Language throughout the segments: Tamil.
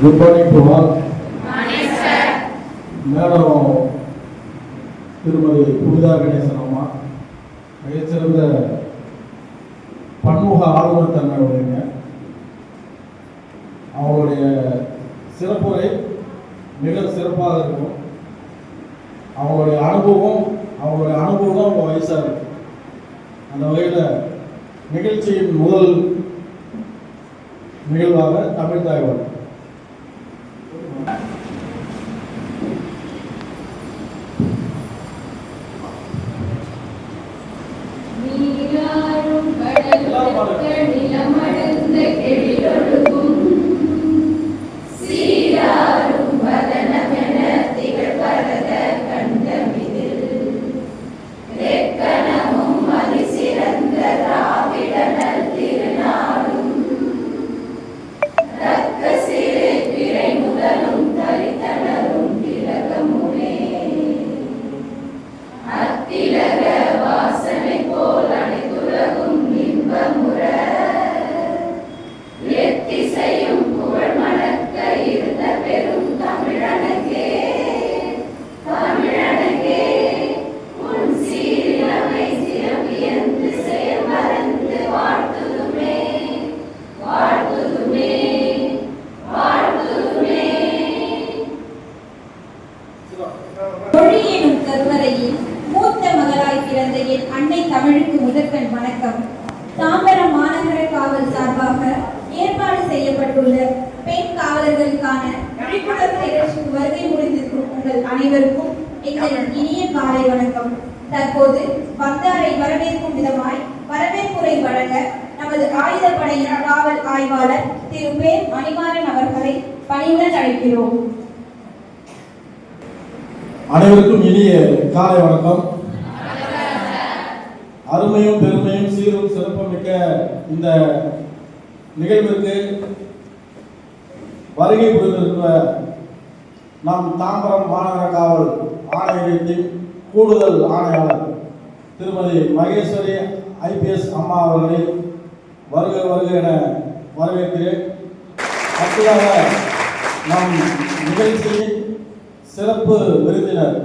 Good morning to all madam திருமதி புனிதா கணேசன் அம்மா. மிகச்சிறந்த பன்முக ஆளுநர் தன்மை உடையங்க அவங்களுடைய சிறப்புரை மிக சிறப்பாக இருக்கும். அவங்களுடைய அனுபவம் அவங்களுடைய அனுபவம் தான் அவங்க வயசாக இருக்கு. அந்த வகையில் நிகழ்ச்சியின் முதல் நிகழ்வாக தமிழ் தாய் por qué காவலர்களுக்கான விழிப்புணர்வு நிகழ்ச்சிக்கு வருகை முடிந்திருக்கும் உங்கள் அனைவருக்கும் எங்களின் இனிய காலை வணக்கம். தற்போது வந்தாரை வரவேற்கும் விதமாய் வரவேற்புரை வழங்க நமது ஆயுதப்படையின் காவல் ஆய்வாளர் திரு பேர் மணிமாறன் அவர்களை பணியுடன் அழைக்கிறோம். அனைவருக்கும் இனிய காலை வணக்கம். அருமையும் பெருமையும் சீரும் சிறப்பும் மிக்க இந்த நிகழ்விற்கு வருகை புரிந்திருக்கிற நம் தாம்பரம் மாநகர காவல் ஆணையத்தின் கூடுதல் ஆணையாளர் திருமதி மகேஸ்வரி ஐபிஎஸ் அம்மா அவர்களை வருக வருக என வரவேற்கிறேன். அடுத்ததாக நம் நிகழ்ச்சியின் சிறப்பு விருந்தினர்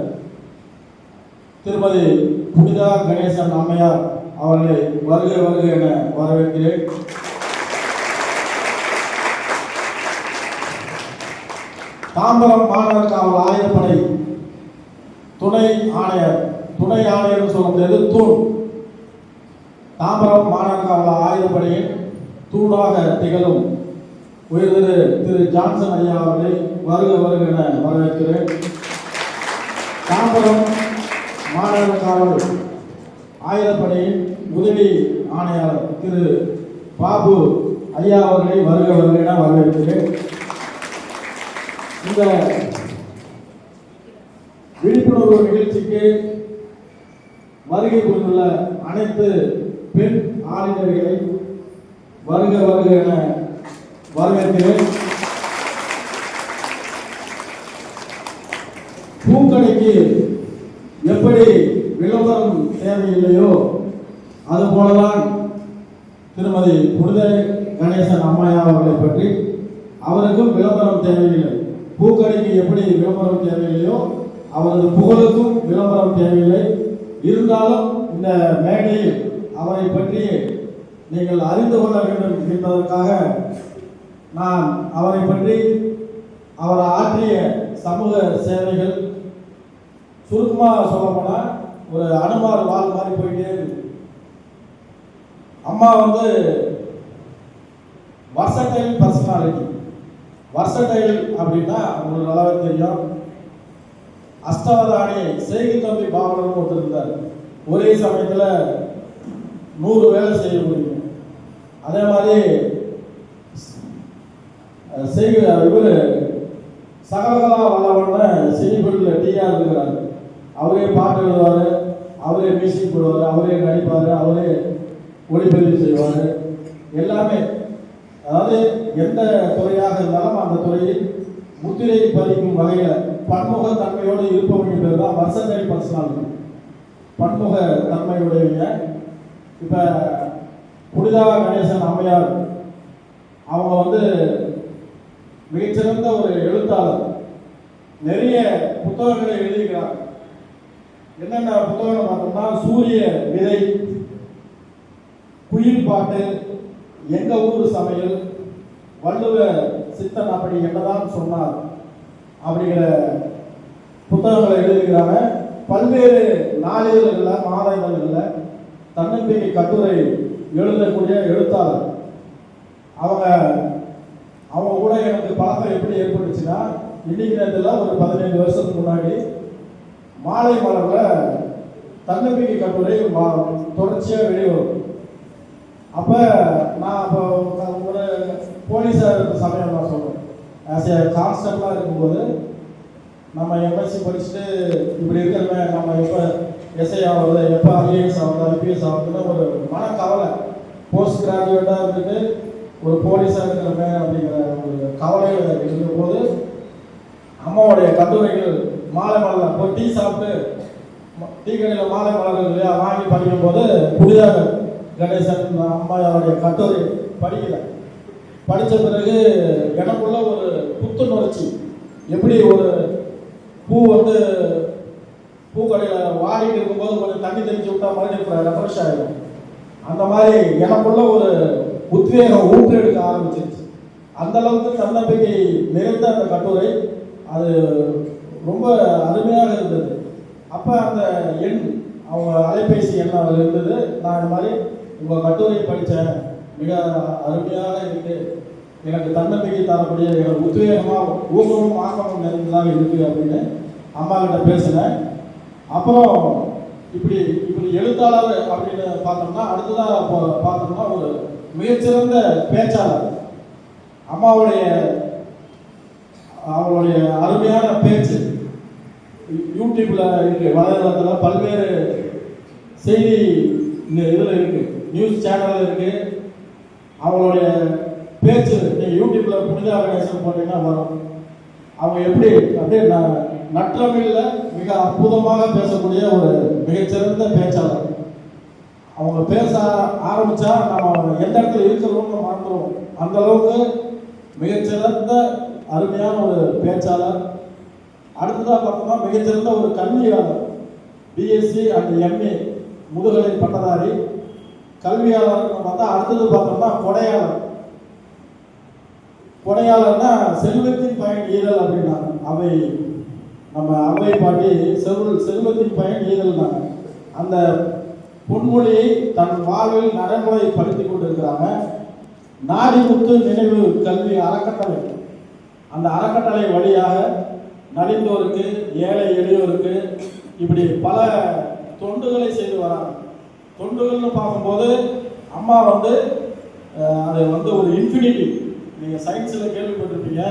திருமதி புனிதா கணேசன் அம்மையார் அவர்களை வருக வருக என வரவேற்கிறேன். தாம்பரம் மாநகர காவல் ஆயுதப்படை துணை ஆணையர் துணை ஆணையர் சொல்ல முடியாது தூண். தாம்பரம் மாநகர காவல் ஆயுதப்படையின் தூணாக திகழும் உயர்திரு திரு ஜான்சன் ஐயா அவர்களை வருக வருக என வரவேற்கிறேன். தாம்பரம் மாநகர காவல் ஆயுதப்படையின் உதவி ஆணையாளர் திரு பாபு ஐயா அவர்களை வருக வருக என வரவேற்கிறேன். இந்த விழிப்புணர்வு நிகழ்ச்சிக்கு வருகை புரிந்துள்ள அனைத்து பெண் ஆளுநர்களை வருக வருக என வரவேற்கிறேன். பூக்கடைக்கு எப்படி விளம்பரம் தேவையில்லையோ அதுபோலதான் திருமதி புனித கணேசன் அம்மையா அவர்களை பற்றி அவருக்கும் விளம்பரம் தேவையில்லை. பூக்கடைக்கு எப்படி விளம்பரம் தேவையில்லையோ அவரது புகழுக்கும் விளம்பரம் தேவையில்லை. இருந்தாலும் இந்த மேடையில் அவரை பற்றி நீங்கள் அறிந்து கொள்ள வேண்டும் என்பதற்காக நான் அவரை பற்றி அவர் ஆற்றிய சமூக சேவைகள் சுருக்கமாக சொல்லப்போனால் ஒரு அனுமார் வாழ் மாதிரி போயிட்டே இருக்கு. அம்மா வந்து வர்சடைல் பர்சனாலிட்டி வர்சடைல் அப்படின்னா உங்களுக்கு நல்லாவே தெரியும். அஷ்டவதானி செய்கி தம்பி பாவலர்னு ஒருத்தர் இருந்தார். ஒரே சமயத்தில் நூறு வேலை செய்ய முடியும். அதே மாதிரி அஹ், செய்க இவர் சகலகலா வல்லவன்னு சினிபெட்டில் டிஆர் இருக்கிறார். அவரே பாட்டு எழுதுவார் அவரே மியூசிக் போடுவார் அவரே நடிப்பார் அவரே ஒளிப்பதிவு செய்வார். எல்லாமே அதாவது எந்த துறையாக இருந்தாலும் அந்த துறையில் முத்திரை பதிக்கும் வகையில் பன்முக தன்மையோடு இருப்பவங்க பேர் தான் வர்சடைல் பர்சனாலிட்டி பன்முக தன்மையுடையவங்க. இப்போ புனிதா கணேசன் அம்மையார் அவங்க வந்து மிகச்சிறந்த ஒரு எழுத்தாளர். நிறைய புத்தகங்களை எழுதியிருக்கிறார். என்னென்ன புத்தகம் பார்த்தோம்னா சூரிய விதை குயில் பாட்டு எங்க ஊர் சமையல் வள்ளுவ சித்தன் அப்படி என்னதான் சொன்னார் அப்படிங்கிற புத்தகங்களை எழுதுகிறாங்க. பல்வேறு நாளிதழ்களில் மாத இதழ்களில் தன்னம்பிக்கை கட்டுரை எழுதக்கூடிய எழுத்தாளர். அவங்க அவங்க கூட எனக்கு பழக்கம் எப்படி ஏற்பட்டுச்சுன்னா இன்னைக்கு நேரத்தில் ஒரு பதினைந்து வருஷத்துக்கு முன்னாடி மாலை மலரில் தன்னம்பிக்கை கட்டுரை தொடர்ச்சியாக வெளியே வெளிவரும். அப்ப நான் அப்போ ஒரு போலீஸாக இருக்கிற சமயம் நான் சொல்கிறேன் ஆஸ் ஏ கான்ஸ்டபிளாக இருக்கும்போது நம்ம எம்எஸ்சி படிச்சுட்டு இப்படி இருக்கிறவங்க நம்ம எப்போ எஸ்ஐ ஆகுறது எப்போ ஐஏஎஸ் ஆகுது ஐபிஎஸ் ஆகுதுன்னு ஒரு மனக்கவலை. போஸ்ட் கிராஜுவேட்டாக இருந்துட்டு ஒரு போலீஸாக இருக்கிறவங்க அப்படிங்கிற ஒரு கவலையில் இருந்தபோது அம்மாவுடைய கட்டுரைகள் மாலை மலர் போய் டீ சாப்பிட்டு டீ கடையில் மாலை மலர்கள் இல்லையா வாங்கி படிக்கும்போது புதிதாக கணேசன் அம்மாவுடைய கட்டுரை படிக்கல. படித்த பிறகு எனக்குள்ள ஒரு புத்துணர்ச்சி. எப்படி ஒரு பூ வந்து பூக்கடையில் வாடிட்டு இருக்கும்போது கொஞ்சம் தண்ணி தெளிச்சு விட்டா மறுபடியும் ரெஃப்ரெஷ் ஆகிடும் அந்த மாதிரி எனக்குள்ள ஒரு உத்வேகம் ஊற்றெடுக்க ஆரம்பிச்சிருச்சு. அந்த அளவுக்கு தன்னம்பிக்கை நிறைந்த அந்த கட்டுரை. அது ரொம்ப அருமையாக இருந்தது. அப்போ அந்த எண் அவங்க அலைபேசி எண்ணம் இருந்தது. நான் இந்த மாதிரி உங்கள் கட்டுரை படித்தேன் மிக அருமையாக இருக்கு எனக்கு தன்னம்பிக்கை தரக்கூடிய எனக்கு உத்வேகமாக ஊக்கமும் ஆக்கமும் நிறைந்ததாக இருக்கு அப்படின்னு அம்மா கிட்ட பேசினேன் அப்புறம் இப்படி இப்படி எழுத்தாளர் அப்படின்னு பார்த்தோம்னா அடுத்ததாக பார்த்தோம்னா ஒரு மிகச்சிறந்த பேச்சாளர் அம்மாவுடைய அவங்களுடைய அருமையான பேச்சு யூடியூப்ல இருக்கு வலைதளத்தில் பல்வேறு செய்தி இந்த இதில் இருக்குது நியூஸ் சேனல் இருக்கு. அவங்களுடைய பேச்சு நீங்கள் யூடியூப்ல புனிதா கணேசன் போட்டீங்கன்னா வரும். அவங்க எப்படி அப்படியே ந- நற்றமிழ்ல மிக அற்புதமாக பேசக்கூடிய ஒரு மிகச்சிறந்த பேச்சாளர். அவங்க பேச ஆரம்பித்தா நம்ம எந்த இடத்துல இருக்கிறோம்னு மாற்றுவோம். அந்த அளவுக்கு மிகச்சிறந்த அருமையான ஒரு பேச்சாளர். அடுத்ததாக பார்த்தோம்னா மிகச்சிறந்த ஒரு கல்வியாளர். பிஎஸ்சி அண்ட் எம்ஏ முதுகலை பட்டதாரி. கல்வியாளர்னு பார்த்தா அடுத்தது பார்த்தோம்னா கொடையாளர். கொடையாளர்னா செல்வத்தின் பயன் ஈரல் அப்படின்னாங்க. அவை நம்ம அவை பாட்டி செல்வ செல்வத்தின் பயன் ஈதல்னாங்க அந்த பொன்மொழியை தன் வாழ்வில் நடைமுறை படுத்தி கொண்டிருக்கிறாங்க. நாடிமுத்து நினைவு கல்வி அறக்கட்டளை. அந்த அறக்கட்டளை வழியாக நலிந்தோருக்கு ஏழை எளியோருக்கு இப்படி பல தொண்டுகளை செய்து வராங்க. தொண்டுகள்னு பார்க்கும்போது அம்மா வந்து அதை அது வந்து ஒரு இன்ஃபினிட்டி நீங்கள் சயின்ஸில் கேள்விப்பட்டிருப்பீங்க.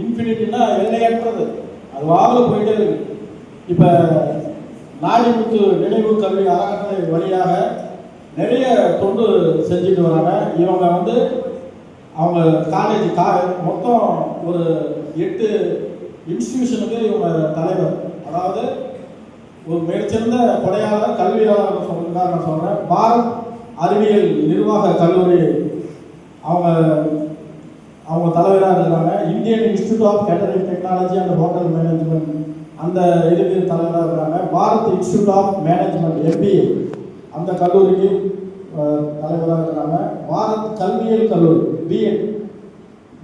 இன்ஃபினிட்டின்னா எல்லையற்றது. அது வாகல போயிட்டே இருக்கு. இப்போ நாடிமுத்து நினைவு கல்வி அறக்கட்டளை வழியாக நிறைய தொண்டு செஞ்சுட்டு வராங்க. இவங்க வந்து அவங்க காலேஜ் கா மொத்தம் ஒரு எட்டு இன்ஸ்டிடியூஷனுக்கு இவங்க தலைவர். அதாவது ஒரு மிகச்சிறந்த கொடையாளர் கல்வியாளர் சொல்றதுக்காக நான் சொல்கிறேன் பாரத் அறிவியல் நிர்வாக கல்லூரி அவங்க அவங்க தலைவராக இருக்கிறாங்க. Indian institute of catering technology and hotel management அந்த இதுக்கு தலைவராக இருக்கிறாங்க. Bharat institute of management MBA அந்த கல்லூரிக்கு தலைவராக இருக்கிறாங்க. பாரத் கல்வியியல் கல்லூரி பிஎட்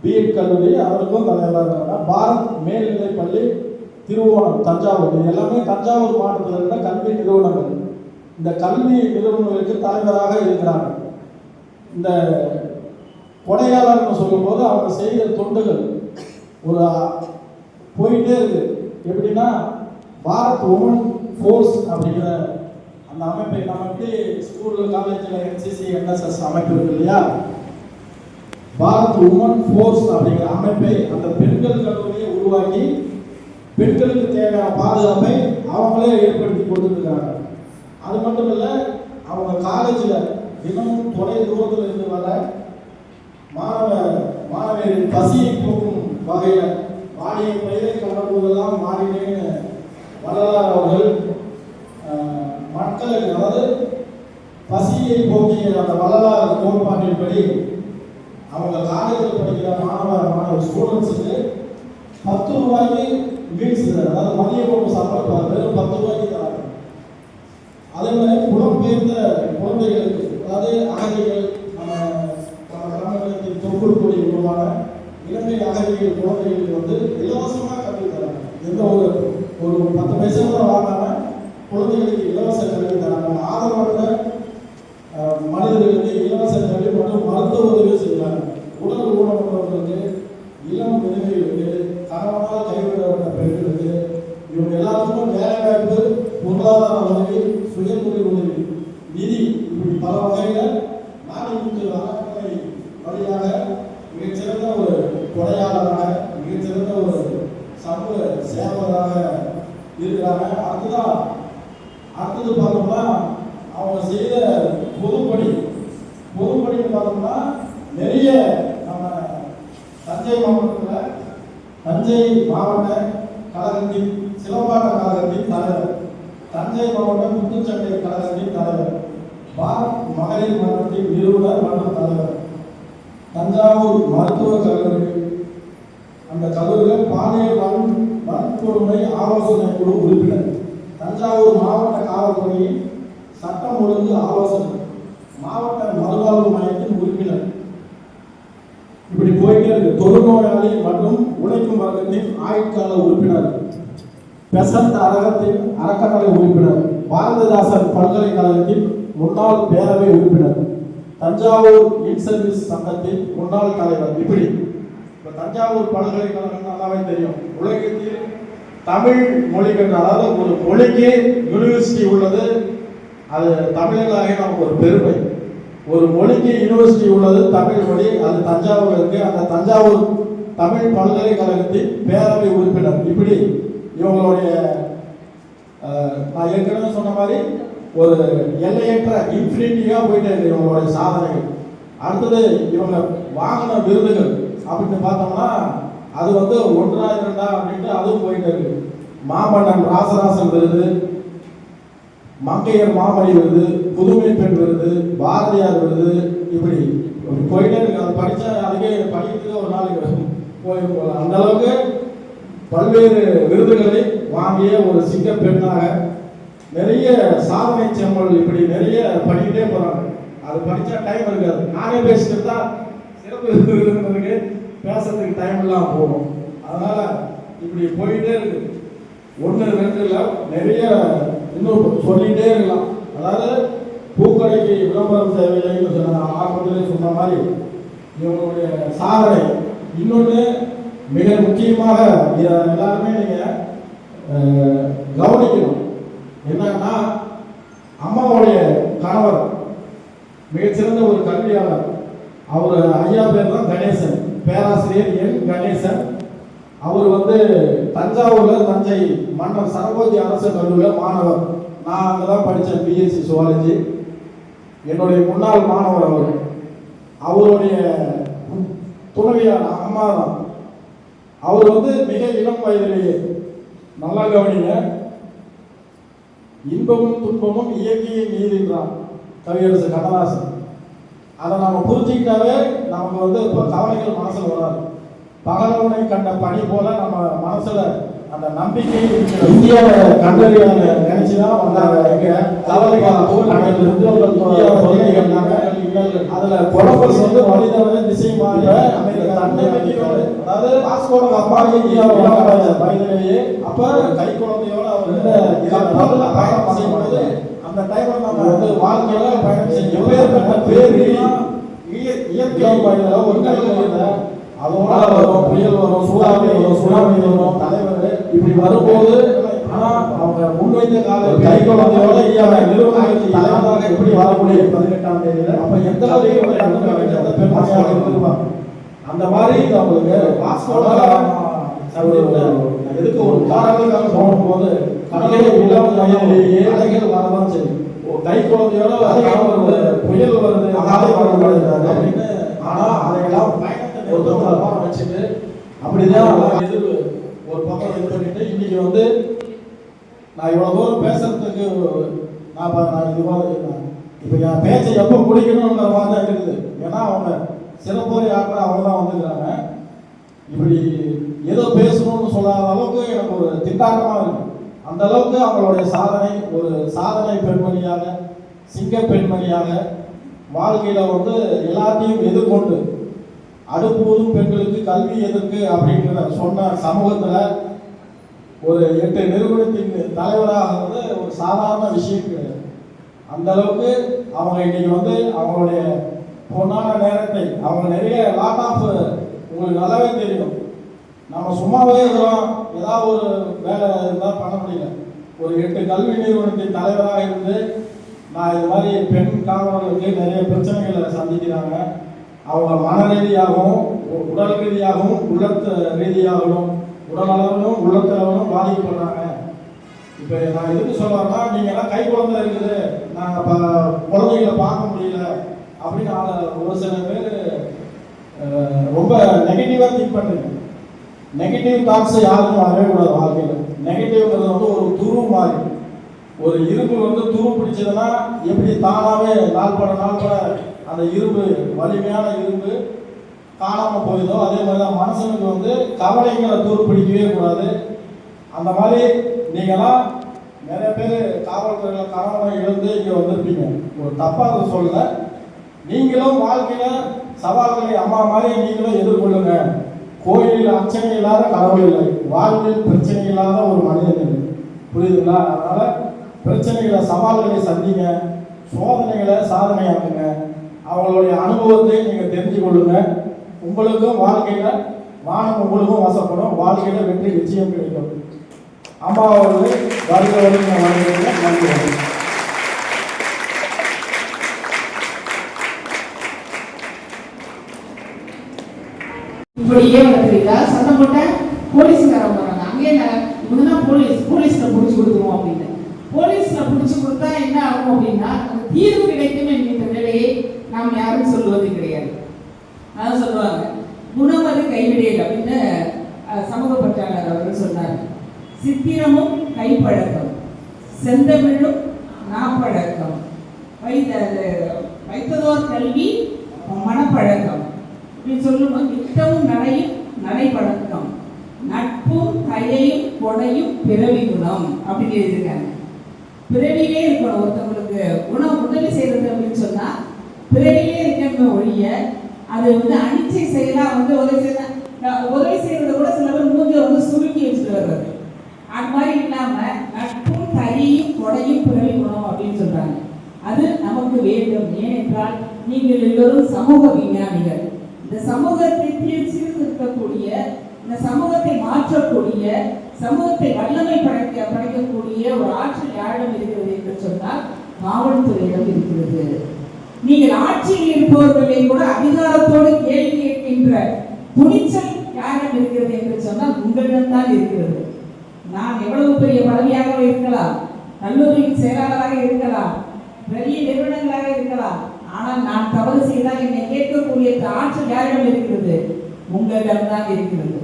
பிஎட் கல்லூரி அவருக்கும் தலைவராக இருக்கிறாங்க. பாரத் மேல்நிலைப் பள்ளி திருவோணம் தஞ்சாவூர் இது எல்லாமே தஞ்சாவூர் மாவட்டத்தில் இருக்கிற கல்வி நிறுவனங்கள். இந்த கல்வி நிறுவனங்களுக்கு தலைவராக இருக்கிறாங்க. இந்த கொடையாளர்னு சொல்லும்போது அவங்க செய்கிற தொண்டுகள் ஒரு போயிட்டே இருக்கு. எப்படின்னா பாரத் உமன் ஃபோர்ஸ் அப்படிங்கிற அந்த அமைப்பை நம்ம எப்படி ஸ்கூலில் காலேஜில் என்சிசி என்எஸ்எஸ் அமைப்பு இருக்கு இல்லையா? பாரத் உமன் ஃபோர்ஸ் அப்படிங்கிற அமைப்பை அந்த பெண்கள் கல்லூரியை உருவாக்கி பெண்களுக்கு தேவையான பாதுகாப்பை அவங்களே ஏற்படுத்தி கொடுத்துருக்காங்க. அது மட்டும் இல்லை அவங்க காலேஜில் தினமும் தொலை தூரத்தில் இருந்து வர மாணவ மாணவியரின் பசியை போக்கும் வகையில் வாடிய பயிரை கண்ட போதெல்லாம் மாறினேன்னு வள்ளலார் அவர்கள் மக்களுக்கு அதாவது பசியை போக்கிய அந்த வள்ளலார் கோட்பாட்டின்படி அவங்க காலேஜில் படிக்கிற மாணவ மாணவ மாணவர் ஸ்டூடெண்ட்ஸுக்கு ரூபாய்க்கு மீல்ஸ் அதாவது மதிய உணவு சாப்பாடு வெறும் பத்து ரூபாய்க்கு தராங்க. அதே மாதிரி புலம்பெயர்ந்த குழந்தைகளுக்கு அதாவது அகதிகள் நம்ம நம்ம தமிழகத்தில் உருவான இலங்கை அகதிகள் குழந்தைகளுக்கு வந்து இலவசமாக கல்வி தராங்க. எந்த ஒரு ஒரு பத்து பைசா கூட வாங்காம குழந்தைகளுக்கு இலவச கல்வி தராங்க. ஆதரவாக மனிதர்களுக்கு இலவச கல்வி மற்றும் மருத்துவ உதவி செய்கிறாங்க உடல் ஊனமுற்றவர்களுக்கு இளம் உதவி கணவனால் கைவிடப்பட்ட பெண்களுக்கு இவங்க எல்லாத்துக்கும் வேலை வாய்ப்பு பொருளாதார உதவி சுயதொழில் உதவி நிதி இப்படி பல வகையில் நாடுமுத்து அறக்கட்டளை வழியாக மிகச்சிறந்த ஒரு கொடையாளராக மிகச்சிறந்த ஒரு சமூக சேவராக இருக்கிறாங்க. அடுத்ததான் அடுத்தது பார்த்தோம்னா அவங்க செய்த பொதுப்பணி பொதுப்பணின்னு பார்த்தோம்னா நிறைய நம்ம தஞ்சை மாவட்டத்தில் தஞ்சை மாவட்ட கழகத்தின் சிலம்பாட்ட கழகத்தின் தலைவர் தஞ்சை மாவட்ட குத்துச்சண்டை கழகத்தின் தலைவர் பாரத் மகளிர் மன்றத்தின் நிறுவனர் மற்றும் தலைவர். தஞ்சாவூர் மருத்துவக் கல்லூரி. அந்த கல்லூரியில் பாலியல் வன் வன்கொடுமை ஆலோசனை குழு உறுப்பினர். தஞ்சாவூர் மாவட்ட காவல்துறையின் சட்டம் ஒழுங்கு ஆலோசனை. மாவட்ட மறுவாழ்வு மையத்தின் உறுப்பினர். இப்படி தொழுநோயாளி மற்றும் உழைக்கும் வர்க்கத்தின் ஆயுட்கால உறுப்பினர் பெசன்ட் அரகத்தின் அறக்கட்டளை உறுப்பினர் பாரதிதாசன் பல்கலைக்கழகத்தின் முன்னாள் பேரவை உறுப்பினர் தஞ்சாவூர் இன் சர்வீஸ் சங்கத்தின் முன்னாள் தலைவர். இப்படி இப்ப தஞ்சாவூர் பல்கலைக்கழகம் நல்லாவே தெரியும். உலகத்தில் தமிழ் மொழிக்கு அதாவது ஒரு மொழிக்கு யூனிவர்சிட்டி உள்ளது அது தமிழர்களாக நமக்கு ஒரு பெருமை. ஒரு மொழிக்கு யூனிவர்சிட்டி உள்ளது தமிழ் மொழி அது தஞ்சாவூர் இருக்கு. அந்த தஞ்சாவூர் தமிழ் பல்கலைக்கழகத்தின் பேரவை உறுப்பினர். இப்படி இவங்களுடைய நான் ஏற்கனவே சொன்ன மாதிரி ஒரு எல்லையற்ற இன்ஃபினிட்டியாக போயிட்டே இருக்கு இவங்களுடைய சாதனைகள். அடுத்தது இவங்க வாங்கின விருதுகள் அப்படின்னு பார்த்தோம்னா அது வந்து ஒன்றா இரண்டா அப்படின்ட்டு அதுவும் போயிட்டே இருக்கு. மாமன்னன் ராசராசன் விருது மங்கையர் மாமணி விருது புதுமை பெண் விருது பாரதியார் விருது இப்படி. இப்படி போயிட்டே இருக்கு. அது படிச்சா அதுக்கே படிக்கிறதுக்கு ஒரு நாளைக்கு போய் அந்த அளவுக்கு பல்வேறு விருதுகளை வாங்கிய ஒரு சிங்க பெண்ணாக நிறைய சாதனை செம்மல் இப்படி நிறைய படிக்கிட்டே போறாங்க. அது படித்தா டைம் இருக்காது. நானே பேசிட்டு தான் சிறப்பு விருதுங்கிறதுக்கு பேசுறதுக்கு டைம் இல்லாமல் போகும். அதனால இப்படி போயிட்டே இருக்கு. ஒன்று ரெண்டு இல்லை நிறைய இன்னும் சொல்லிகிட்டே இருக்கலாம். அதாவது பூக்கடைக்கு விளம்பரம் தேவையில்லைன்னு சொன்ன ஆரம்பத்திலே சொன்ன மாதிரி இவங்களுடைய சாதனை. இன்னொன்று மிக முக்கியமாக இதை எல்லாருமே நீங்கள் கவனிக்கணும். என்னன்னா அம்மாவுடைய கணவர் மிகச்சிறந்த ஒரு கல்வியாளர். அவர் ஐயா பேர் தான் கணேசன். பேராசிரியர் என் கணேசன். அவர் வந்து தஞ்சாவூரில் தஞ்சை மன்னர் சரபோஜி அரசு கல்லூரியில் மாணவர். நான் அங்கே தான் படித்தேன் பிஎஸ்சி சுவாலஜி என்னுடைய முன்னாள் மாணவர் அவர் அவருடைய துணைவியார் அம்மா தான். அவர் வந்து மிக இளம் வயதிலேயே நல்லா கவனிங்க. இன்பமும் துன்பமும் இயற்கையை மீறின்றான் கவியரசு கண்ணதாசன். அதை நம்ம புரிஞ்சுக்கிட்டாவே நமக்கு வந்து இப்போ கவலைகள் மனசில் வராது. பகலவனை கண்ட பணி போல நம்ம மனசில் அந்த நம்பிக்கை இந்தியாவை கண்டறியாத நினைச்சுதான் வந்தாங்க. எங்க அதுல கொலம்பஸ் வந்து மனிதவரை திசை மாறி அதாவது வாஸ்கோட அப்பா இந்தியாவை வயதிலேயே அப்ப கை குழந்தையோட அவர் பயணம் செய்யும்போது அந்த டைம்ல நம்ம வந்து வாழ்க்கையில பயணம் செய்யும் எப்பேற்பட்ட பேர் இயற்கை வயதுல ஒரு கை அதோட வரும் புயல் வரும் சூறாவளி வரும் சுனாமி வரும் தலைவர் இப்படி வரும்போது ஆனா அவங்க முன்வைத்த கால கை குழந்தையோட இந்தியாவை நிறுவனங்களுக்கு தலைவராக எப்படி வர முடியும் பதினெட்டாம் தேதியில? அப்ப எந்த அளவுக்கு அந்த மாதிரி அவங்களுக்கு பாஸ்போர்ட் எதுக்கு ஒரு காரணங்களுக்காக போகும்போது கடலை இல்லாமல் அலைகள் வரதான் ஒரு கை குழந்தையோட புயல் வருது அகாலை வருது அப்படின்னு ஆனா அதையெல்லாம் பயணத்தை ஒருத்தவங்க வச்சுட்டு அப்படிதான் எதிர் ஒரு பக்கம் இது பண்ணிட்டு இன்னைக்கு வந்து நான் இவ்வளோ தூரம் பேசுறதுக்கு நான் நான் இது மாதிரி இப்போ என் பேச்சை எப்போ முடிக்கணும்ன்ற மாதிரி தான் இருக்குது. ஏன்னா அவங்க சிறப்போர் யாத்திரை அவங்க தான் எதோ பேசணும்னு சொல்லாத அளவுக்கு எனக்கு ஒரு திண்டாட்டமாக இருக்கு. அந்த அளவுக்கு அவங்களுடைய சாதனை ஒரு சாதனை பெண்மணியாக சிங்க பெண்மணியாக வாழ்க்கையில் வந்து எல்லாத்தையும் எதிர்கொண்டு அடுப்போதும் பெண்களுக்கு கல்வி எதற்கு அப்படிங்கிற சொன்ன சமூகத்தில் ஒரு எட்டு நிறுவனத்தின் தலைவராக வந்து ஒரு சாதாரண விஷயம் கிடையாது. அந்த அளவுக்கு அவங்க இன்னைக்கு வந்து அவங்களுடைய பொன்னான நேரத்தை அவங்க நிறைய லாட் ஆஃப் உங்களுக்கு நல்லாவே தெரியும். நம்ம சும்மாவே இருக்கிறோம் ஏதாவது ஒரு வேலை இருந்தால் பண்ண முடியல. ஒரு எட்டு கல்வி நிறுவனத்தின் தலைவராக இருந்து நான் இது மாதிரி பெண் காவலர்களுக்கு நிறைய பிரச்சனைகளை சந்திக்கிறாங்க. அவங்க மன ரீதியாகவும் உடல் ரீதியாகவும் உள்ளத்து ரீதியாகவும் உடல் அளவிலும் உள்ளத்தளவிலும் பாதிக்கப்படுறாங்க. இப்போ நான் எதுக்கு சொல்றேன்னா நீங்க எல்லாம் கை குழந்தை இருக்குது. நாங்கள் இப்போ குழந்தைகளை பார்க்க முடியல. அப்படின்னு ஆள- ஒரு சில பேர் ரொம்ப நெகட்டிவாக திங்க் பண்ணுறீங்க நெகட்டிவ் தாட்ஸ் யாருக்கும் வரவே கூடாது வாழ்க்கையில். நெகட்டிவ்ங்கிறது வந்து ஒரு துரு மாதிரி. ஒரு இரும்பு வந்து துரு பிடிச்சதுன்னா எப்படி தானாகவே நாள் பட நாள் பட அந்த இரும்பு வலிமையான இரும்பு காணாமல் போயிதோ அதே மாதிரி தான் மனுஷனுக்கு வந்து கவலைங்கிற தூர் பிடிக்கவே கூடாது. அந்த மாதிரி நீங்களாம் நிறைய பேர் காவல்துறையில் கணவனை இழந்து இங்கே வந்திருப்பீங்க. ஒரு தப்பாக அதை சொல்லல. நீங்களும் வாழ்க்கையில் சவால்களை அம்மா மாதிரி நீங்களும் எதிர்கொள்ளுங்க. கோயிலில் அச்சனை இல்லாத கடவுள் இல்லை. வாழ்வில் பிரச்சனை இல்லாத ஒரு மனிதன் இல்லை. புரியுதுங்களா? அதனால் பிரச்சனைகளை சவால்களை சந்திங்க. சோதனைகளை சாதனையாக்குங்க. அவங்களுடைய அனுபவத்தை நீங்கள் தெரிஞ்சு கொள்ளுங்க. உங்களுக்கும் வாழ்க்கையில் வானம் உங்களுக்கும் வசப்படும். வாழ்க்கையில் வெற்றி நிச்சயம் கிடைக்கும். அம்மா அவர்கள் வருக வருகிற வாழ்க்கையில் நன்றி. இப்படியே வந்துருக்கா சத்தம் போட்ட போலீஸ்காரன் வராங்க. அங்கேயே நான் போலீஸ். போலீஸ்ல புடிச்சு கொடுத்துருவோம் அப்படின்னு. போலீஸ்ல புடிச்சு கொடுத்தா என்ன ஆகும் அப்படின்னா தீர்வு கிடைக்கும் என்கின்ற நிலையை நாம் யாரும் சொல்லுவது கிடையாது. அதான் சொல்லுவாங்க. குணமது கைவிடையல் அப்படின்னு சமூக பற்றாளர் அவர்கள் சொன்னார். சித்திரமும் கைப்பழக்கம் செந்தமிழும் நாப்பழக்கம். வைத்த வைத்ததோர் கல்வி மனப்பழக்கம். அப்படின்னு சொல்லும்போது நித்தமும் நடையும் நடைப்பழக்கம். நட்பும் கையையும் கொடையும் பிறவி குணம் அப்படின்னு எழுதியிருக்காங்க. பிறவிலே இருக்கணும் ஒருத்தவங்களுக்கு குணம் உதவி செய்யறது அப்படின்னு சொன்னா பிறவிலே இருக்கணும் ஒழிய அது வந்து அனிச்சை செயலா வந்து உதவி செய்ய உதவி செய்யறத கூட சில பேர் மூஞ்ச வந்து சுருக்கி வச்சுட்டு வர்றது அது மாதிரி இல்லாம நட்பும் தரியும் கொடையும் பிறவி குணம் அப்படின்னு சொல்றாங்க. அது நமக்கு வேண்டும். ஏனென்றால் நீங்கள் எல்லோரும் சமூக விஞ்ஞானிகள். இந்த சமூகத்தை சீர்திருத்தக்கூடிய இந்த சமூகத்தை மாற்றக்கூடிய சமூகத்தை வல்லமை படைக்க படைக்கக்கூடிய ஒரு ஆற்றல் யாரிடம் இருக்கிறது என்று சொன்னால் காவல்துறையிடம் இருக்கிறது. நீங்கள் ஆட்சியில் இருப்பவர்களை கூட அதிகாரத்தோடு கேள்வி கேட்கின்ற துணிச்சல் யாரிடம் இருக்கிறது என்று சொன்னால் உங்களிடம்தான் இருக்கிறது. நான் எவ்வளவு பெரிய பதவியாக இருக்கலாம் கல்லூரியின் செயலாளராக இருக்கலாம் பெரிய நிறுவனங்களாக இருக்கலாம் ஆனால் நான் தவறு செய்தால் என்னை கேட்கக்கூடிய ஆற்றல் யாரிடம் இருக்கிறது? உங்களிடம் தான் இருக்கிறது.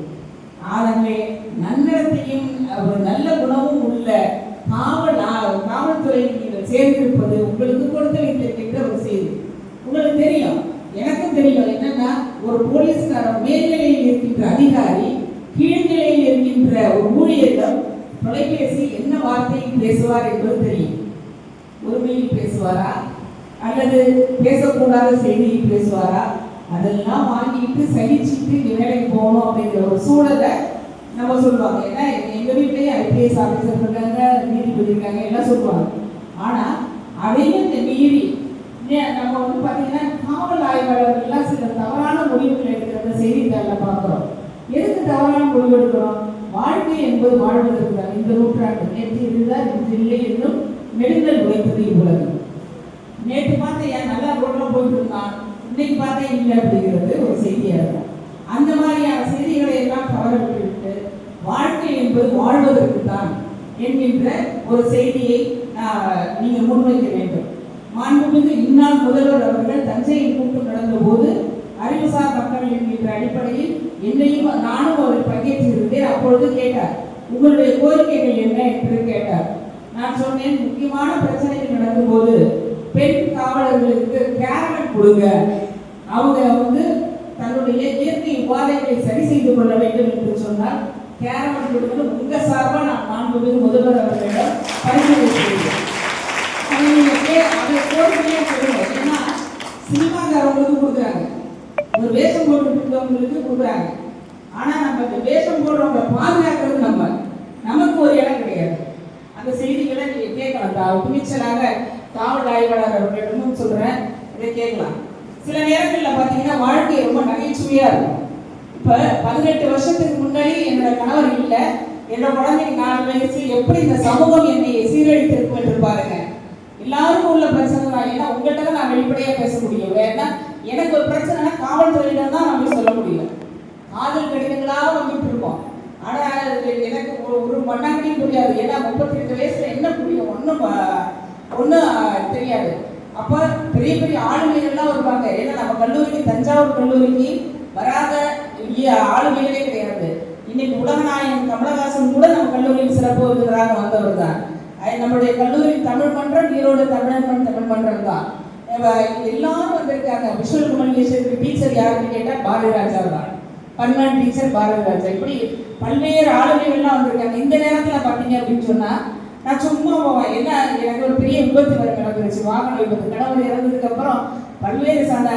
ஆகவே நன்னடத்தையும் ஒரு நல்ல குணமும் உள்ள காவல் காவல்துறையின் சேர்ந்திருப்பது உங்களுக்கு கொடுத்து வைத்திருக்கின்ற ஒரு செய்தி. உங்களுக்கு தெரியும் எனக்கும் தெரியும் என்னன்னா ஒரு போலீஸ்காரர் மேல்நிலையில் இருக்கின்ற அதிகாரி கீழ்நிலையில் இருக்கின்ற ஒரு ஊழியரிடம் தொலைபேசி என்ன வார்த்தையில் பேசுவார் என்பது தெரியும். உரிமையில் பேசுவாரா? அல்லது பேசக்கூடாத செய்தியில் பேசுவாரா? அதெல்லாம் வாங்கிட்டு சகிச்சுட்டு வேலைக்கு போகணும் அப்படிங்கிற ஒரு சூழலை நம்ம சொல்லுவாங்க. ஏன்னா எங்கள் வீட்லேயே ஐபிஎஸ் ஆஃபீஸர் இருக்காங்க நீதிபதி இருக்காங்க எல்லாம் சொல்லுவாங்க. ஆனா அதையும் மீறி ஏன் நம்ம வந்து பாத்தீங்கன்னா காவல் ஆய்வாளர்கள்லாம் சில தவறான முடிவுகள் எடுக்கிறத செய்தித்தாளில் பார்க்குறோம். எதுக்கு தவறான முடிவு எடுக்கிறோம்? வாழ்க்கை என்பது வாழ்வதற்கு தான். இந்த நூற்றாண்டு நேற்று இதுதான் இது இல்லை என்றும் நெடுங்கல் உழைத்தது இவ்வுலகம் நேற்று பார்த்தேன் ஏன் நல்லா ரோட்ல போயிட்டு இருந்தான் இன்னைக்கு பார்த்தேன் இல்லை அப்படிங்கிறது ஒரு செய்தியாக இருக்கும். அந்த மாதிரியான செய்திகளை எல்லாம் தவற விட்டுவிட்டு வாழ்க்கை என்பது வாழ்வதற்கு தான் என்கின்ற ஒரு செய்தியை நீங்கள் முன்வைக்க வேண்டும். மாண்புமிகு இந்நாள் முதல்வர் அவர்கள் தஞ்சையில் கூட்டம் நடந்த போது அறிவுசார் மக்கள் என்கின்ற அடிப்படையில் என்னையும் நானும் அவர் பங்கேற்றிருந்தேன். அப்பொழுது கேட்டார் உங்களுடைய கோரிக்கைகள் என்ன? என்று கேட்டார். நான் சொன்னேன் முக்கியமான பிரச்சனைகள் நடக்கும்போது பெண் காவலர்களுக்கு கேரட் கொடுங்க. அவங்க வந்து தன்னுடைய இயற்கை உபாதைகளை சரி செய்து கொள்ள வேண்டும் என்று சொன்னார். கேரம் கொடுக்கணும் உங்க சார்பா நான் மாண்புமிகு முதல்வர் அவர்களிடம் பரிந்துரை செய்கிறேன். அதை நீங்க கே- அதை கோரிக்கையா சொல்லுங்க. ஏன்னா சினிமாக்காரவங்களுக்கு கொடுக்குறாங்க. ஒரு வேஷம் போட்டு இருக்கவங்களுக்கு கொடுக்குறாங்க. ஆனால் நம்ம இந்த வேஷம் போடுறவங்க பாதுகாக்கிறது நம்ம. நமக்கு ஒரு இடம் கிடையாது. அந்த செய்திகளை நீங்கள் கேட்கலாம். துணிச்சலாக காவல் ஆய்வாளர் அவர்களிடமும் சொல்கிறேன் இதை கேட்கலாம். சில நேரங்களில் பாத்தீங்கன்னா வாழ்க்கை ரொம்ப நகைச்சுவையா இருக்கும். இப்போ பதினெட்டு வருஷத்துக்கு முன்னாடி என்னோட கணவர் இல்லை. என்னோட குழந்தைக்கு நாலு வயசு. எப்படி இந்த சமூகம் என்னை சீரழித்திருக்கும் என்று பாருங்க. எல்லாருக்கும் உள்ள பிரச்சனை தான். ஏன்னா உங்கள்கிட்ட தான் நான் வெளிப்படையா பேச முடியும். ஏன்னா எனக்கு ஒரு பிரச்சனைனா காவல்துறையிடம் தான் நம்ம சொல்ல முடியும். காதல் கடிதங்களாக வந்துட்டு இருக்கோம் ஆனால் எனக்கு ஒரு- ஒரு புரியாது. ஏன்னா முப்பத்தி ரெண்டு வயசுல என்ன புரியும்? ஒன்றும் ஒன்றும் தெரியாது. அப்போ பெரிய பெரிய ஆளுமைகள்லாம் வருவாங்க. ஏன்னா நம்ம கல்லூரிக்கு தஞ்சாவூர் கல்லூரிக்கு வராத இ- ஆளுமைகளே கிடையாது. இன்னைக்கு உலகநாயகன் கமலஹாசன் கூட நம்ம கல்லூரியில் சிறப்பு விருதுகளாக வந்தவர் தான். நம்மளுடைய கல்லூரி தமிழ் மன்றம் ஈரோடு தமிழன் தமிழ் மன்றம் தான். எல்லாரும் வந்திருக்காங்க. விஷுவல் கம்யூனிகேஷனுக்கு டீச்சர் யாருன்னு கேட்டால் பாரதி ராஜா தான். பன்மன் டீச்சர் பாரதி ராஜா இப்படி பல்வேறு ஆளுமைகள்லாம் வந்திருக்காங்க. இந்த நேரத்தில் பார்த்தீங்க அப்படின்னு சொன்னா நான் சும்மா போவேன். என்ன எனக்கு ஒரு பெரிய விபத்து வர நடந்துருச்சு. வாகன விபத்து. கடவுள் இறந்ததுக்கு அப்புறம் பல்வேறு சந்த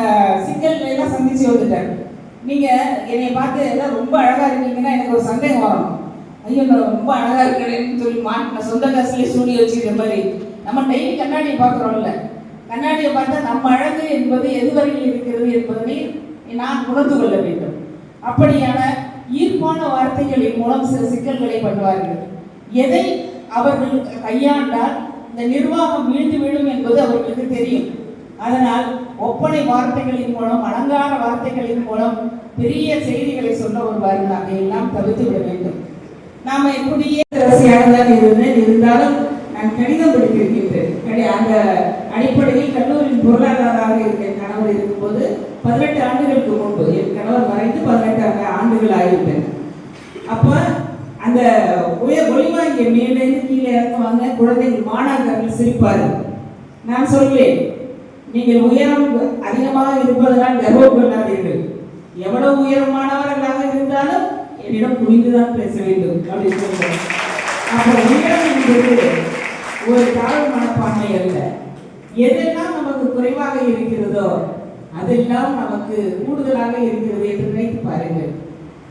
சிக்கல்களை எல்லாம் சந்திச்சு வந்துட்டேன். நீங்க என்னை பார்த்து எல்லாம் ரொம்ப அழகா இருக்கீங்கன்னா எனக்கு ஒரு சந்தேகம் வரணும் ஐயோ நான் ரொம்ப அழகா இருக்கிறேன்னு சொல்லி மாட்டின சொந்த காசுலயே சூடி வச்சுக்கிற மாதிரி. நம்ம டெய்லி கண்ணாடியை பார்க்குறோம்ல. கண்ணாடியை பார்த்தா நம்ம அழகு என்பது எதுவரையில் இருக்கிறது என்பதனை நான் உணர்ந்து கொள்ள வேண்டும். அப்படியான ஈர்ப்பான வார்த்தைகளின் மூலம் சில சிக்கல்களை பண்ணுவார்கள். எதை அவர்கள் கையாண்டால் இந்த நிர்வாகம் வீழ்ந்து விடும் என்பது அவர்களுக்கு தெரியும். அதனால் ஒப்பனை வார்த்தைகளின் மூலம் அலங்கார வார்த்தைகளின் மூலம் பெரிய செய்திகளை சொல்ல வருவார்கள் அதையெல்லாம் தவிர்த்து விட வேண்டும். நாம எப்படியே ரசியாக தான் இருந்தேன் இருந்தாலும் நான் கடிதம் படித்திருக்கின்றேன். அந்த அடிப்படையில் கல்லூரியின் பொருளாதாராக இருக்க கணவர் இருக்கும்போது பதினெட்டு ஆண்டுகளுக்கு முன்பு என் கணவர் மறைந்து பதினெட்டு ஆண்டுகள் ஆகிவிட்டேன். அப்ப அந்த உயர் ஒளிவாங்கிய மேலேருந்து கீழே இறங்குவாங்க குழந்தைகள் மாணாக்கர்கள் சிரிப்பாரு நான் சொல்வேன் நீங்கள் உயரம் அதிகமாக இருப்பதனால் கர்வம் கொள்ளாதீர்கள் எவ்வளவு உயரமானவர்களாக இருந்தாலும் என்னிடம் புரிந்துதான் பேச வேண்டும். அப்படின்னு சொல்றாங்க அப்ப உயரம் என்பது ஒரு தாழ்வு மனப்பான்மை அல்ல. எதெல்லாம் நமக்கு குறைவாக இருக்கிறதோ அதெல்லாம் நமக்கு கூடுதலாக இருக்கிறது என்று நினைத்து பாருங்கள்.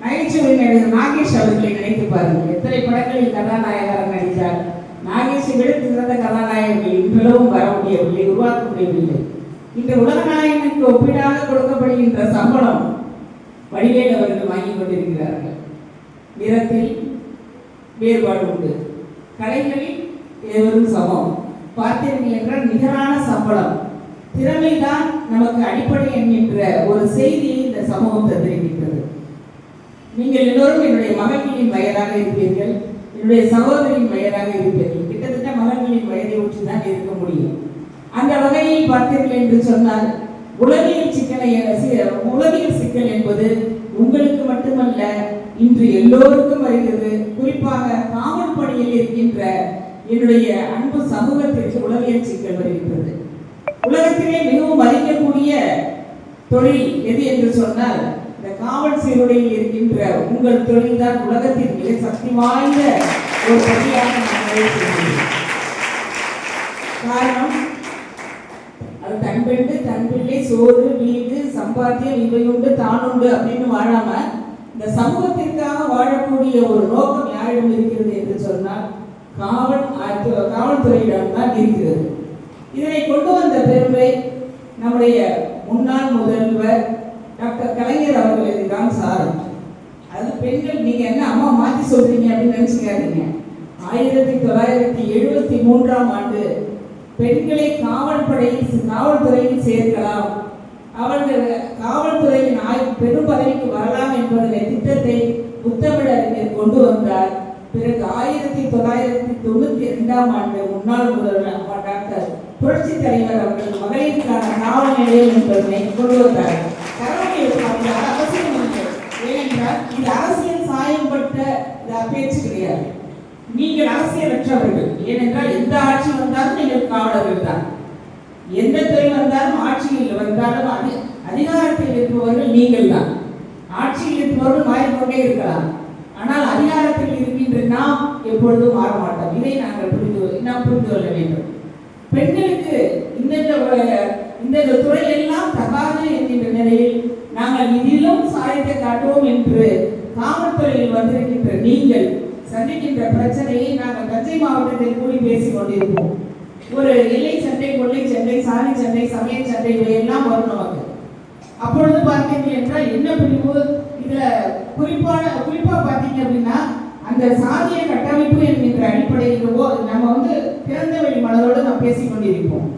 நகைச்சுவை நடிகர் நாகேஷ் அவர்களை நினைத்து பாருங்கள். எத்தனை படங்களில் கதாநாயகராக நடித்தார்? நாகேஷை விட சிறந்த கதாநாயகர்கள் இன்றளவும் வர முடியவில்லை உருவாக்க முடியவில்லை. இன்று உலகநாயகனுக்கு ஒப்பீடாக கொடுக்கப்படுகின்ற சம்பளம் வடிவேல் அவர்கள் வாங்கி கொண்டிருக்கிறார்கள். நிறத்தில் வேறுபாடு உண்டு. கலைகளில் எவரும் சமம். பார்த்தீர்கள் என்றால் நிகரான சம்பளம். திறமைதான் நமக்கு அடிப்படை என்கின்ற ஒரு செய்தியை இந்த சமூகம் தந்திருக்கின்றது. நீங்கள் எல்லோரும் என்னுடைய மகளின் வயதாக இருப்பீர்கள். என்னுடைய சகோதரியின் வயதாக இருப்பீர்கள் கிட்டத்தட்ட மகன்களின் வயதை ஒற்றுதான் இருக்க முடியும். அந்த வகையில் பார்த்தீர்கள் என்று சொன்னால் உளவியல் சிக்கலை சி- உளவியல் சிக்கல் என்பது உங்களுக்கு மட்டுமல்ல இன்று எல்லோருக்கும் வருகிறது. குறிப்பாக காவல் பணியில் இருக்கின்ற என்னுடைய அன்பு சமூகத்திற்கு உளவியல் சிக்கல் வருகின்றது. உலகத்திலே மிகவும் மதிக்கக்கூடிய தொழில் எது என்று சொன்னால் காவல் சீருடையில் இருக்கின்ற உங்கள் தொழில்தான் உலகத்தின் மிக சக்தி வாய்ந்த ஒரு பணியாக காரணம் அது தன் பெண்டு தன் பிள்ளை சோறு வீடு சம்பாத்தியம் இவை உண்டு தான் உண்டு அப்படின்னு வாழாம இந்த சமூகத்திற்காக வாழக்கூடிய ஒரு நோக்கம் யாரிடம் இருக்கிறது என்று சொன்னால் காவல் காவல்துறையிடம் தான் இருக்கிறது. இதனை கொண்டு வந்த பெருமை நம்முடைய முன்னாள் முதல்வர் டாக்டர் கலைஞர் அவர்களுக்கு தான் சாரம். அது பெண்கள் நீங்க என்ன அம்மா மாத்தி சொல்றீங்க அப்படின்னு நினைச்சுக்காதீங்க. ஆயிரத்தி தொள்ளாயிரத்தி எழுபத்தி மூன்றாம் ஆண்டு பெண்களை காவல்படையில் காவல்துறையில் சேர்க்கலாம். அவர்கள் காவல்துறையின் ஆய் பெரும் பதவிக்கு வரலாம் என்பதனை திட்டத்தை புத்தமிழறிஞர் கொண்டு வந்தார். பிறகு ஆயிரத்தி தொள்ளாயிரத்தி தொண்ணூத்தி இரண்டாம் ஆண்டு முன்னாள் முதல்வர் டாக்டர் புரட்சி தலைவர் அவர்கள் மகளிருக்கான காவல் நிலையம் என்பதனை கொண்டு வந்தார். கரவணை அவசியம் இருக்கு ஏனென்றால் இது அரசியல் சாயம்பட்ட இந்த பேச்சு கிடையாது. நீங்கள் அரசியலற்றவர்கள். ஏனென்றால் எந்த ஆட்சி வந்தாலும் நீங்கள் காவலர்கள் தான். எந்த துறை வந்தாலும் ஆட்சியில் வந்தாலும் அது அதிகாரத்தில் இருப்பவர்கள் நீங்கள் தான். ஆட்சியில் இருப்பவர்கள் மாறிக்கொண்டே இருக்கலாம். ஆனால் அதிகாரத்தில் இருக்கின்ற நாம் எப்பொழுதும் மாற மாட்டோம். இதை நாங்கள் புரிந்து நாம் புரிந்து கொள்ள வேண்டும். பெண்களுக்கு இந்தந்த இந்த இந்தந்த துறையெல்லாம் தகாது என்கின்ற நிலையில் நாங்கள் இதிலும் சாயத்தை காட்டுவோம் என்று காவல்துறையில் வந்திருக்கின்ற நீங்கள் சந்திக்கின்ற பிரச்சனையை நாங்கள் தஞ்சை மாவட்டத்தில் கூடி பேசிக் கொண்டிருப்போம். ஒரு எல்லை சண்டை கொள்ளை சண்டை சாலை சண்டை சமய சண்டை இவையெல்லாம் வரும் நமக்கு. அப்பொழுது பார்த்தீங்க என்றால் என்ன பிரிவு? இதுல குறிப்பான குறிப்பா பார்த்தீங்க அப்படின்னா அந்த சாதிய கட்டமைப்பு என்கின்ற அடிப்படையில் நம்ம வந்து திறந்த வழி மனதோடு நாம் பேசிக் கொண்டிருப்போம்.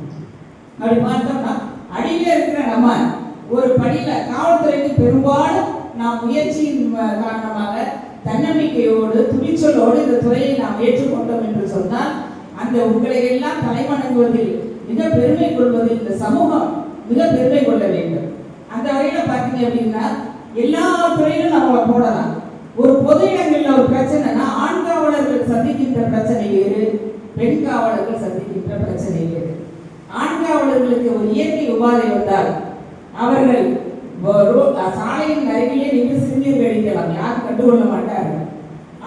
அப்படி பார்த்தோம்னா அடியில இருக்கிற நம்ம ஒரு பணியில காவல்துறைக்கு பெரும்பாலும் நாம் முயற்சியின் காரணமாக தன்னம்பிக்கையோடு துணிச்சலோடு இந்த துறையை நாம் ஏற்றுக்கொண்டோம் என்று சொன்னால் அந்த உங்களை எல்லாம் தலைவணங்குவதில் மிக பெருமை கொள்வதில் இந்த சமூகம் மிக பெருமை கொள்ள வேண்டும். அந்த வகையில பாத்தீங்க அப்படின்னா எல்லா துறையிலும் நம்மளை போடலாம். ஒரு பொது இடங்கள்ல ஒரு பிரச்சனைனா ஆண் காவலர்கள் சந்திக்கின்ற பிரச்சனை வேறு பெண் காவலர்கள் சந்திக்கின்ற பிரச்சனை வேறு. ஆண் காவலர்களுக்கு ஒரு இயற்கை உபாதை வந்தால் அவர்கள் சாலையின் அருகிலே நின்று சிறுநீர் கழிக்கலாம் யாரும் கண்டுகொள்ள மாட்டார்கள்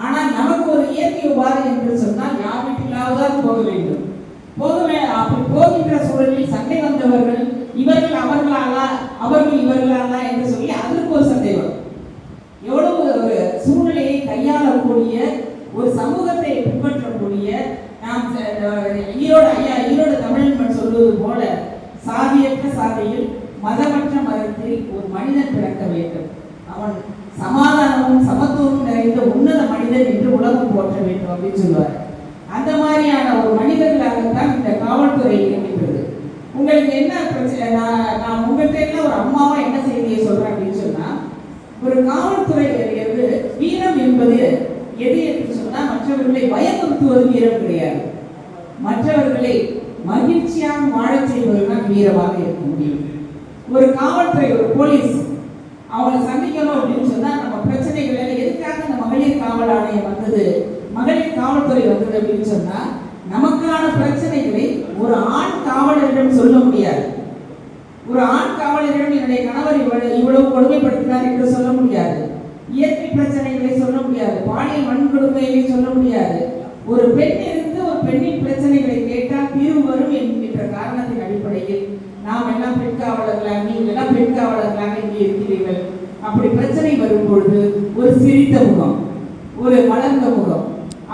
ஆனால் நமக்கு ஒரு இயற்கை உபாதை என்று சொன்னால் யார் வீட்டிலாவதுதான் போக வேண்டும். போகவே அப்படி போகின்ற சூழலில் சண்டை வந்தவர்கள் இவர்கள் அவர்களாலா அவர்கள் இவர்களாலா என்று சொல்லி அதற்கு ஒரு சந்தேகம் எவ்வளவு ஒரு சூழ்நிலையை கையாளக்கூடிய ஒரு சமூகத்தை பின்பற்றக்கூடிய நாம் ஈரோடு ஐயா ஈரோடு தமிழன் சொல்வது போல சாதியற்ற சாதியில் மதமற்ற மதத்தில் ஒரு மனிதன் பிறக்க வேண்டும். அவன் சமாதானமும் சமத்துவமும் நிறைந்த உன்னத மனிதன் என்று உலகம் போற்ற வேண்டும் அப்படின்னு சொல்லுவார். அந்த மாதிரியான ஒரு மனிதர்களாகத்தான் இந்த காவல்துறை இயங்குகிறது. உங்களுக்கு என்ன பிரச்சனை? நான் நான் உங்கள்கிட்ட எல்லாம் ஒரு அம்மாவா என்ன செய்தியை சொல்றேன் அப்படின்னு சொன்னா ஒரு காவல்துறை இருந்து வீரம் என்பது எது என்று சொன்னா மற்றவர்களை பயமுறுத்துவது வீரம் கிடையாது. மற்றவர்களை மகிழ்ச்சியாக வாழச் செய்வதுதான் வீரமாக இருக்க முடியும். ஒரு காவல்துறை ஒரு போலீஸ் அவங்களை சந்திக்கணும் அப்படின்னு சொன்னா நம்ம பிரச்சனைகளை எதுக்காக இந்த மகளிர் காவல் ஆணையம் வந்தது மகளிர் காவல்துறை வந்தது அப்படின்னு சொன்னா நமக்கான பிரச்சனைகளை ஒரு ஆண் காவலரிடம் சொல்ல முடியாது. ஒரு ஆண் காவலரிடம் என்னுடைய கணவர் இவ்வளவு இவ்வளவு கொடுமைப்படுத்தினார் என்று சொல்ல முடியாது. இயற்கை பிரச்சனைகளை சொல்ல முடியாது. பாலியல் வன்கொடுமைகளை சொல்ல முடியாது. ஒரு பெண் இருந்து ஒரு பெண்ணின் பிரச்சனைகளை கேட்டால் தீர்வு வரும் என்கின்ற காரணத்தின் அடிப்படையில் நாம் காவலர்களாக நீங்களா எல்லாம் பெண் காவலர்களாக இங்கே இருக்கிறீர்கள். அப்படி பிரச்சனை வரும்பொழுது ஒரு சிரித்த முகம் ஒரு மலர்ந்த முகம்.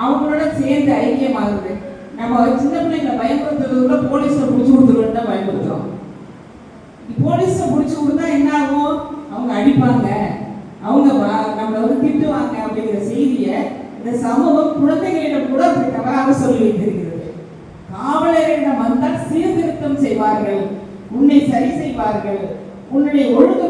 அவங்களோட சேர்ந்து ஐக்கியமாகுது நம்ம சின்ன பிள்ளைங்களை பயன்படுத்துறது கூட போலீஸ பிடிச்சி கொடுத்துருவோம் தான் பயன்படுத்துறோம். போலீஸை பிடிச்சி கொடுத்தா என்ன ஆகும்? அவங்க அடிப்பாங்க. அவங்க நம்மளை வந்து திட்டுவாங்க அப்படிங்கிற செய்தியை இந்த சமூகம் குழந்தைகளிடம் கூட தவறாக சொல்லி வைத்திருக்கிறது. காவலரிடம் வந்தால் சீர்திருத்தம் செய்வார்கள். உன்னை சரி செய்வார்கள். உன்னுடைய ஒழுங்கு